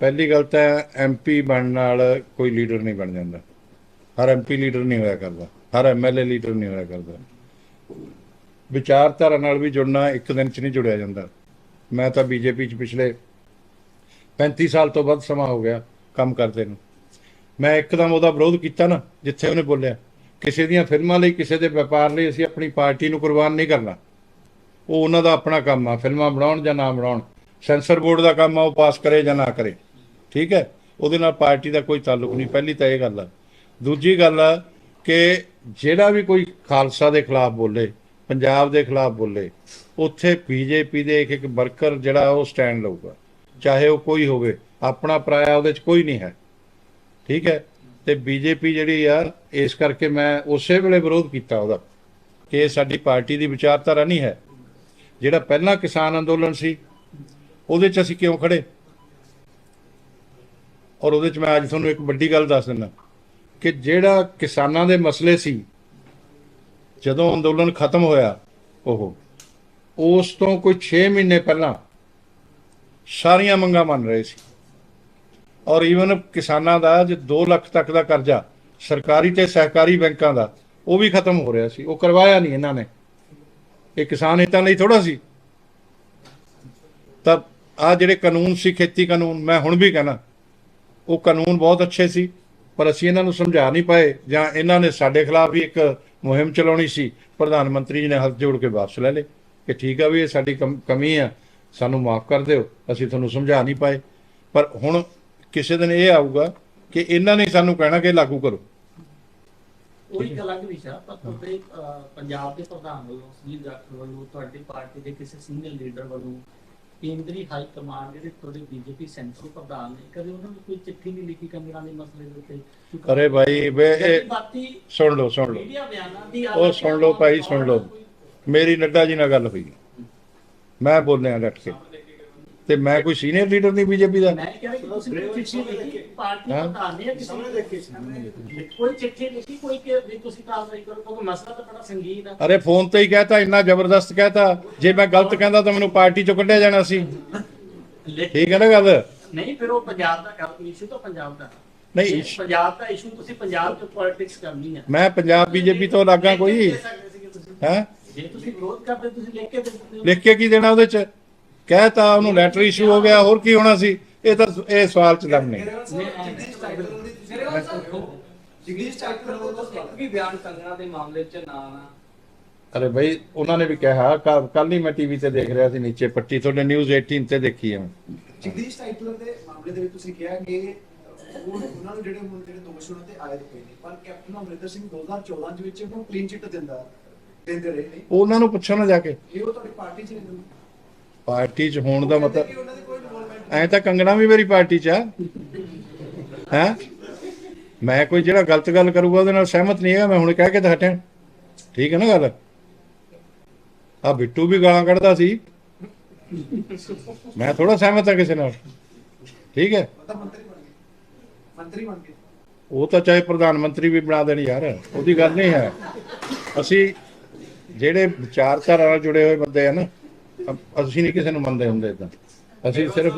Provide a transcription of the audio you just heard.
ਪਹਿਲੀ ਗੱਲ ਤਾਂ ਐਮਪੀ ਬਣਨ ਨਾਲ ਕੋਈ ਲੀਡਰ ਨਹੀਂ ਬਣ ਜਾਂਦਾ। ਹਰ ਐਮਪੀ ਲੀਡਰ ਨਹੀਂ ਹੋਇਆ ਕਰਦਾ। ਹਰ ਐਮਐਲਏ ਲੀਡਰ ਨਹੀਂ ਹੋਇਆ ਕਰਦਾ। ਵਿਚਾਰਧਾਰਾ ਨਾਲ ਵੀ ਜੁੜਨਾ ਇੱਕ ਦਿਨ 'ਚ ਨਹੀਂ ਜੁੜਿਆ ਜਾਂਦਾ। ਮੈਂ ਤਾਂ ਬੀਜੇਪੀ 'ਚ ਪਿਛਲੇ 35 ਸਾਲ ਤੋਂ ਵੱਧ ਸਮਾਂ ਹੋ ਗਿਆ ਕੰਮ ਕਰਦੇ ਨੂੰ। ਮੈਂ ਇੱਕਦਮ ਉਹਦਾ ਵਿਰੋਧ ਕੀਤਾ ਨਾ, ਜਿੱਥੇ ਉਹਨੇ ਬੋਲਿਆ, ਕਿਸੇ ਦੀਆਂ ਫਿਲਮਾਂ ਲਈ, ਕਿਸੇ ਦੇ ਵਪਾਰ ਲਈ ਅਸੀਂ ਆਪਣੀ ਪਾਰਟੀ ਨੂੰ ਕੁਰਬਾਨ ਨਹੀਂ ਕਰਨਾ। ਉਹ ਉਹਨਾਂ ਦਾ ਆਪਣਾ ਕੰਮ ਆ, ਫਿਲਮਾਂ ਬਣਾਉਣ ਜਾਂ ਨਾ ਬਣਾਉਣ। ਸੈਂਸਰ ਬੋਰਡ ਦਾ ਕੰਮ ਆ, ਉਹ ਪਾਸ ਕਰੇ ਜਾਂ ਨਾ ਕਰੇ। ਠੀਕ ਹੈ? ਉਹਦੇ ਨਾਲ ਪਾਰਟੀ ਦਾ ਕੋਈ ਤਾਲੁਕ ਨਹੀਂ। ਪਹਿਲੀ ਤਾਂ ਇਹ ਗੱਲ ਆ। ਦੂਜੀ ਗੱਲ ਆ ਕਿ ਜਿਹੜਾ ਵੀ ਕੋਈ ਖਾਲਸਾ ਦੇ ਖਿਲਾਫ ਬੋਲੇ, ਪੰਜਾਬ ਦੇ ਖਿਲਾਫ ਬੋਲੇ, ਉੱਥੇ ਬੀਜੇਪੀ ਦੇ ਇੱਕ ਇੱਕ ਵਰਕਰ ਜਿਹੜਾ ਉਹ ਸਟੈਂਡ ਲਊਗਾ। ਚਾਹੇ ਉਹ ਕੋਈ ਹੋਵੇ, ਆਪਣਾ ਪਰਾਇਆ ਉਹਦੇ 'ਚ ਕੋਈ ਨਹੀਂ ਹੈ। ਠੀਕ ਹੈ? ਤੇ ਬੀਜੇਪੀ ਜਿਹੜੀ ਆ, ਇਸ ਕਰਕੇ ਮੈਂ ਉਸੇ ਵੇਲੇ ਵਿਰੋਧ ਕੀਤਾ ਉਹਦਾ ਕਿ ਸਾਡੀ ਪਾਰਟੀ ਦੀ ਵਿਚਾਰਧਾਰਾ ਨਹੀਂ ਹੈ। ਜਿਹੜਾ ਪਹਿਲਾਂ ਕਿਸਾਨ ਅੰਦੋਲਨ ਸੀ, ਉਹਦੇ 'ਚ ਅਸੀਂ ਕਿਉਂ ਖੜੇ ਔਰ ਉਹਦੇ 'ਚ ਮੈਂ ਅੱਜ ਤੁਹਾਨੂੰ ਇੱਕ ਵੱਡੀ ਗੱਲ ਦੱਸ ਦਿੰਦਾ ਕਿ ਜਿਹੜਾ ਕਿਸਾਨਾਂ ਦੇ ਮਸਲੇ ਸੀ, ਜਦੋਂ ਅੰਦੋਲਨ ਖਤਮ ਹੋਇਆ, ਉਹ, ਉਸ ਤੋਂ ਕੋਈ 6 ਮਹੀਨੇ ਪਹਿਲਾਂ ਸਾਰੀਆਂ ਮੰਗਾਂ ਮੰਨ ਰਹੇ ਸੀ। ਔਰ ਈਵਨ ਕਿਸਾਨਾਂ ਦਾ ਜੇ 2 ਲੱਖ ਤੱਕ ਦਾ ਕਰਜ਼ਾ, ਸਰਕਾਰੀ ਤੇ ਸਹਿਕਾਰੀ ਬੈਂਕਾਂ ਦਾ, ਉਹ ਵੀ ਖਤਮ ਹੋ ਰਿਹਾ ਸੀ। ਉਹ ਕਰਵਾਇਆ ਨਹੀਂ ਇਹਨਾਂ ਨੇ। ਇਹ ਕਿਸਾਨ ਹਿੱਤਾਂ ਲਈ ਥੋੜਾ ਸੀ। ਤਾਂ ਆ ਜਿਹੜੇ ਕਾਨੂੰਨ ਸੀ, ਖੇਤੀ ਕਾਨੂੰਨ, ਮੈਂ ਹੁਣ ਵੀ ਕਹਿਣਾ ਉਹ ਕਾਨੂੰਨ ਬਹੁਤ ਅੱਛੇ ਸੀ, ਪਰ ਅਸੀਂ ਇਹਨਾਂ ਨੂੰ ਸਮਝਾ ਨਹੀਂ ਪਾਏ ਜਾਂ ਇਹਨਾਂ ਨੇ ਸਾਡੇ ਖਿਲਾਫ ਵੀ ਇੱਕ ਮੁਹਿੰਮ ਚਲਾਉਣੀ ਸੀ। ਪ੍ਰਧਾਨ ਮੰਤਰੀ ਜੀ ਨੇ ਹੱਥ ਜੋੜ ਕੇ ਵਾਪਸ ਲੈ ਲਏ ਕਿ ਠੀਕ ਆ ਵੀ ਇਹ ਸਾਡੀ ਕਮੀ ਆ, ਸਾਨੂੰ ਮਾਫ ਕਰ ਦਿਓ, ਅਸੀਂ ਤੁਹਾਨੂੰ ਸਮਝਾ ਨਹੀਂ ਪਾਏ। ਪਰ ਹੁਣ ਕਿਸੇ ਦਿਨ ਇਹ ਆਊਗਾ ਕਿ ਇਹਨਾਂ ਨੇ ਸਾਨੂੰ ਕਹਿਣਾ ਕਿ ਲਾਗੂ ਕਰੋ। ਉਹ ਇੱਕ ਅਲੱਗ ਵਿਸ਼ਾ, ਪਰ ਤੁਹਾਡੇ ਪੰਜਾਬ ਦੇ ਪ੍ਰਧਾਨ ਵੱਲੋਂ, ਸੁਨੀਲ ਜਾਖੜ ਵੱਲੋਂ, ਤੁਹਾਡੀ ਪਾਰਟੀ ਦੇ ਕਿਸੇ ਸੀਨੀਅਰ ਲੀਡਰ ਵੱਲੋਂ ਕੇਂਦਰੀ ਹਾਈ ਕਮਾਂਡ ਜਿਹੜੇ ਤੁਹਾਡੇ ਬੀਜੇਪੀ ਸੈਂਟਰਲ ਪ੍ਰਧਾਨ ਨੇ ਕਦੇ ਉਹਨਾਂ ਨੂੰ ਕੋਈ ਚਿੱਠੀ ਨਹੀਂ ਲਿਖੀ ਕੰਗਣਾ ਦੇ ਮਸਲੇ ਦੇ ਉੱਤੇ? ਅਰੇ ਭਾਈ ਵੇ ਸੁਣ ਲਓ ਸੁਣ ਲਓ। ਉਹ ਸੁਣ ਲਓ ਭਾਈ ਸੁਣ ਲਓ। ਮੇਰੀ ਨੱਡਾ ਜੀ ਨਾਲ ਗੱਲ ਹੋਈ। ਮੈਂ ਬੋਲਿਆ ਡਟ ਕੇ। ਤੇ ਮੈਂ ਕੋਈ ਸੀਨੀਅਰ ਲੀਡਰ ਨਹੀਂ ਬੀਜੇਪੀ ਦਾ। ਮੈਂ ਕਹਿ ਰਿਹਾ ਕਿ ਤੁਸੀਂ ਕੋਈ ਚਿੱਠੀ ਲਿਖੀ ਪਾਰਟੀ ਹਾਂ। ਪ੍ਰਧਾਨ ਨੇ ਕਿਸੇ ਨੂੰ ਲਿਖੀ ਕੋਈ ਚਿੱਠੀ ਲਿਖੀ ਕੋਈ ਕਿ ਵੀ ਤੁਸੀਂ ਕਾਰਵਾਈ ਕਰੋ ਕਿਉਂਕਿ ਮਸਲਾ ਤਾਂ ਬੜਾ ਸੰਗੀਨ ਆ। ਅਰੇ ਫੋਨ ਤੇ ਹੀ ਕਹਿਤਾ ਇੰਨਾ ਜ਼ਬਰਦਸਤ ਕਹਿਤਾ। ਜੇ ਮੈਂ ਗਲਤ ਕਹਿੰਦਾ ਤਾਂ ਮੈਨੂੰ ਪਾਰਟੀ ਚੋਂ ਕੱਢਿਆ ਜਾਣਾ ਸੀ। ਠੀਕ ਹੈ ਨਾ ਗੱਲ? ਨਹੀਂ ਫਿਰ ਉਹ ਪੰਜਾਬ ਦਾ ਕਰ ਇਸ਼ੂ ਤਾਂ ਪੰਜਾਬ ਦਾ। ਨਹੀਂ, ਪੰਜਾਬ ਦਾ ਇਸ਼ੂ ਤੁਸੀਂ ਪੰਜਾਬ ਚ ਪੋਲਿਟਿਕਸ ਕਰਨੀ ਹੈ ਮੈਂ ਪੰਜਾਬ ਬੀਜੇਪੀ ਤੋਂ ਲੱਗਾ ਕੋਈ। ਹੈ? ਜੇ ਤੁਸੀਂ ਵਿਰੋਧ ਕਰਦੇ ਤੁਸੀਂ ਲਿਖ ਕੇ ਲਿਖ ਕੇ ਕੀ ਦੇਣਾ ਉਹਦੇ ਚ? ਕਹਿਤਾ ਉਹਨੂੰ ਲੈਟਰ ਇਸ਼ੂ ਹੋ ਗਿਆ ਹੋਰ ਕੀ ਹੋਣਾ ਸੀ? ਇਹ ਤਾਂ ਇਹ ਸਵਾਲ ਚ ਦਮ ਨਹੀਂ। ਜਗਦੀਸ਼ ਟਾਈਟਲ ਵੱਲੋਂ ਤਾਂ ਵੀ ਬਿਆਨ ਕੰਗਣਾ ਦੇ ਮਾਮਲੇ 'ਚ ਨਾ ਆਣਾ ਅਰੇ ਭਾਈ ਉਹਨਾਂ ਨੇ ਵੀ ਕਿਹਾ ਕੱਲ ਹੀ ਮੈਂ ਟੀਵੀ ਤੇ ਦੇਖ ਰਿਹਾ ਸੀ ਨੀਚੇ ਪੱਟੀ ਤੁਹਾਡੇ ਨਿਊਜ਼ 18 ਤੇ ਦੇਖੀ ਹੈ ਜਗਦੀਸ਼ ਟਾਈਟਲਰ ਦੇ ਮਾਮਲੇ ਦੇ ਵਿੱਚ ਤੁਸੀਂ ਕਿਹਾ ਕਿ ਉਹ ਉਹਨਾਂ ਨੂੰ ਜਿਹੜੇ ਹੁਣ ਜਿਹੜੇ ਦੋਸ਼ ਉਹਨਾਂ ਤੇ ਆਇਦ ਪਏ ਨੇ ਪਰ ਕੈਪਟਨ ਅਮਰਿੰਦਰ ਸਿੰਘ 2014 ਦੇ ਵਿੱਚ ਉਹਨੂੰ ਕਲੀਨ ਚਿੱਟ ਦਿੰਦਾ ਦਿੰਦੇ ਰਹੇ ਨੇ। ਉਹਨਾਂ ਨੂੰ ਪੁੱਛੋ ਨਾ ਜਾ ਕੇ। ਇਹ ਉਹ ਤੁਹਾਡੀ ਪਾਰਟੀ 'ਚ ਨੇ ਪਾਰਟੀ ਚ ਹੋਣ ਦਾ ਮਤਲਬ ਕਿ ਐ ਤਾਂ ਕੰਗਣਾ ਵੀ ਮੇਰੀ ਪਾਰਟੀ ਚ ਆ। ਹੈ? ਮੈਂ ਕੋਈ ਜਿਹੜਾ ਗਲਤ ਗੱਲ ਕਰੂਗਾ ਉਹਦੇ ਨਾਲ ਸਹਿਮਤ ਨਹੀਂ ਹੈਗਾ, ਮੈਂ ਹੁਣ ਕਹਿ ਕੇ ਤਾਂ ਹਟਿਆ। ਠੀਕ ਹੈ ਨਾ ਗੱਲ? ਆ ਬਿੱਟੂ ਵੀ ਗਾਲਾਂ ਕੱਢਦਾ ਸੀ। ਮੈਂ ਥੋੜਾ ਸਹਿਮਤ ਹਾਂ ਕਿਸੇ ਨਾਲ। ਠੀਕ ਹੈ? ਮੰਤਰੀ ਬਣ ਗਏ ਉਹ ਤਾਂ ਚਾਹੇ ਪ੍ਰਧਾਨ ਮੰਤਰੀ ਵੀ ਬਣਾ ਦੇਣ ਯਾਰ, ਉਹਦੀ ਗੱਲ ਨਹੀਂ ਹੈ। ਅਸੀਂ ਜਿਹੜੇ ਵਿਚਾਰਧਾਰਾ ਨਾਲ ਜੁੜੇ ਹੋਏ ਬੰਦੇ ਆ ਨਾ ਅਸੀਂ ਨਹੀਂ ਕਿਸੇ ਨੂੰ ਮੰਨਦੇ ਹੁੰਦੇ ਤਾਂ ਅਸੀਂ ਸਿਰਫ